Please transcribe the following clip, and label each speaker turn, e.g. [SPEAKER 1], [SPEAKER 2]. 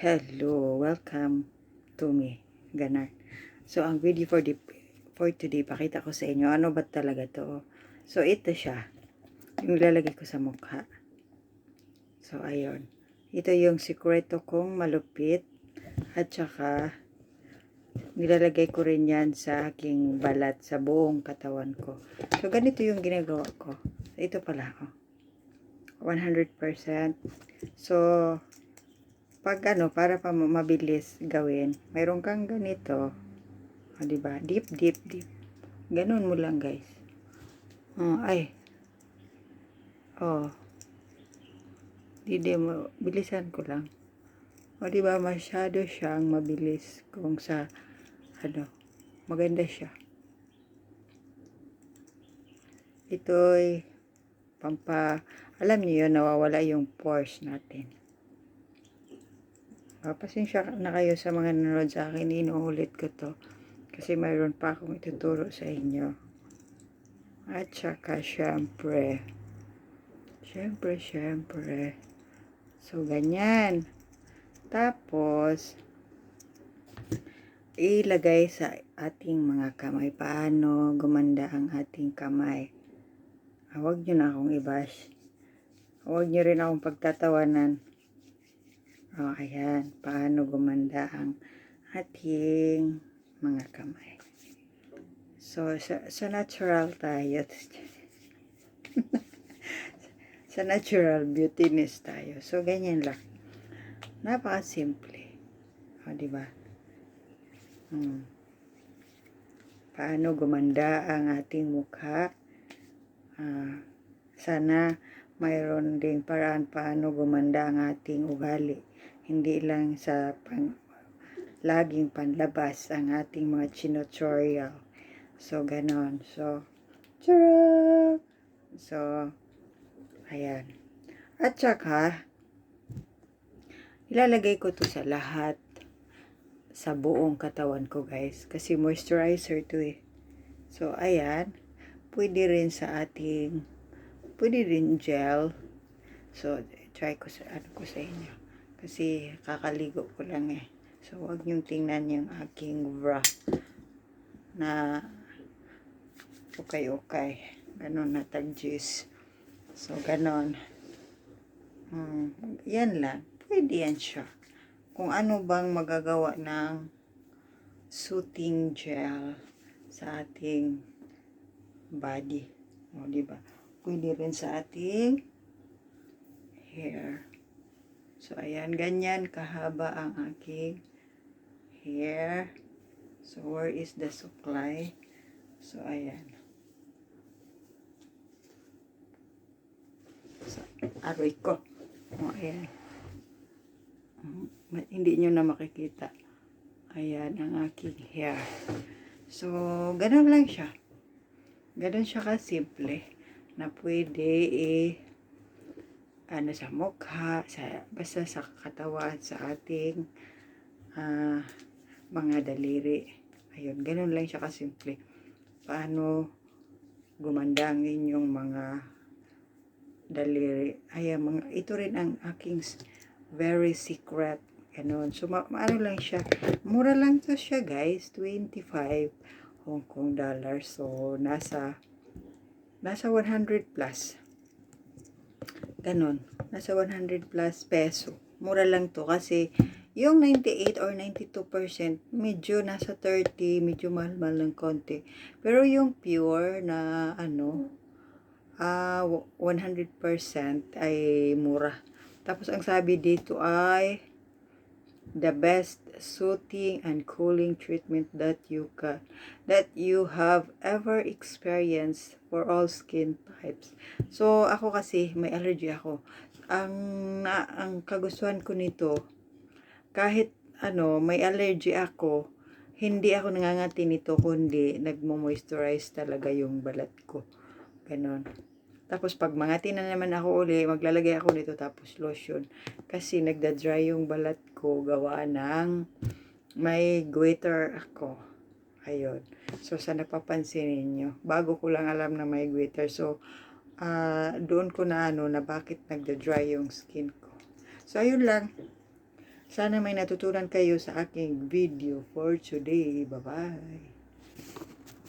[SPEAKER 1] Hello, welcome to me, Ganar. So, ang video for, the, for today, pakita ko sa inyo, ano ba talaga to? So, ito siya. Yung lalagay ko sa mukha. So, ayun. Ito yung sikreto kong malupit. At saka, nilalagay ko rin yan sa aking balat, sa buong katawan ko. So, ganito yung ginagawa ko. Ito pala, oh. 100%. So, pag ano, para pa mabilis gawin, mayroon kang ganito. O, diba? Deep, deep, deep. Ganun mo lang, guys. Oh, ay. Oh. Hindi mo, bilisan ko lang. O, diba? Masyado siyang mabilis kung sa, ano, maganda siya. Ito'y, pampa, alam niyo yun, nawawala yung pores natin. Uh, pasensya na kayo sa mga nanonood sa akin. Inuulit ko to. Kasi mayroon pa akong ituturo sa inyo. At saka, syempre. Syempre, syempre. So, ganyan. Tapos, ilagay sa ating mga kamay. Paano gumanda ang ating kamay. Ah, huwag nyo na akong ibash. Huwag nyo rin akong pagtatawanan. O, oh, ayan. Paano gumanda ang ating mga kamay. So, sa, sa natural tayo. sa natural beautiness tayo. So, ganyan lang. Napaka-simple. O, di ba? Hmm. Paano gumanda ang ating mukha. Uh, sana mayroon ding paraan paano gumanda ang ating ugali hindi lang sa pang, laging panlabas ang ating mga chinotorial. So, ganon. So, tara! So, ayan. At saka, ilalagay ko to sa lahat sa buong katawan ko, guys. Kasi moisturizer to eh. So, ayan. Pwede rin sa ating, pwede rin gel. So, try ko sa, ano ko sa inyo. Kasi kakaligo ko lang eh. So, huwag niyong tingnan yung aking bra na okay-okay. Ganon na tag-juice. So, ganon. Hmm, yan lang. Pwede yan siya. Kung ano bang magagawa ng soothing gel sa ating body. O, diba? Pwede rin sa ating hair. So, ayan, ganyan kahaba ang aking hair. So, where is the supply? So, ayan. So, aroy ko. O, ayan. Um, hindi nyo na makikita. Ayan, ang aking hair. So, ganun lang siya. Ganun siya ka-simple na pwede eh ano sa mukha, sa, basta sa katawan, sa ating uh, mga daliri. Ayun, ganun lang siya kasimple. Paano gumanda ang inyong mga daliri. Ay, mga, ito rin ang aking very secret. Ganun. So, ma ano lang siya. Mura lang to siya, guys. 25 Hong Kong dollars. So, nasa nasa 100 plus. Ganon. Nasa 100 plus peso. Mura lang to kasi yung 98 or 92% medyo nasa 30, medyo mahal-mahal ng konti. Pero yung pure na ano, uh, ah, 100% ay mura. Tapos ang sabi dito ay the best soothing and cooling treatment that you can that you have ever experienced for all skin types. So ako kasi may allergy ako. Ang na, ang kagustuhan ko nito kahit ano may allergy ako, hindi ako nangangati nito kundi nagmo-moisturize talaga yung balat ko. Ganon. Tapos pag mangati na naman ako uli, maglalagay ako nito tapos lotion. Kasi nagda-dry yung balat ko gawa ng may glitter ako. Ayun. So sa napapansin ninyo, bago ko lang alam na may glitter. So uh, doon ko na ano na bakit nagda-dry yung skin ko. So ayun lang. Sana may natutunan kayo sa aking video for today. Bye-bye.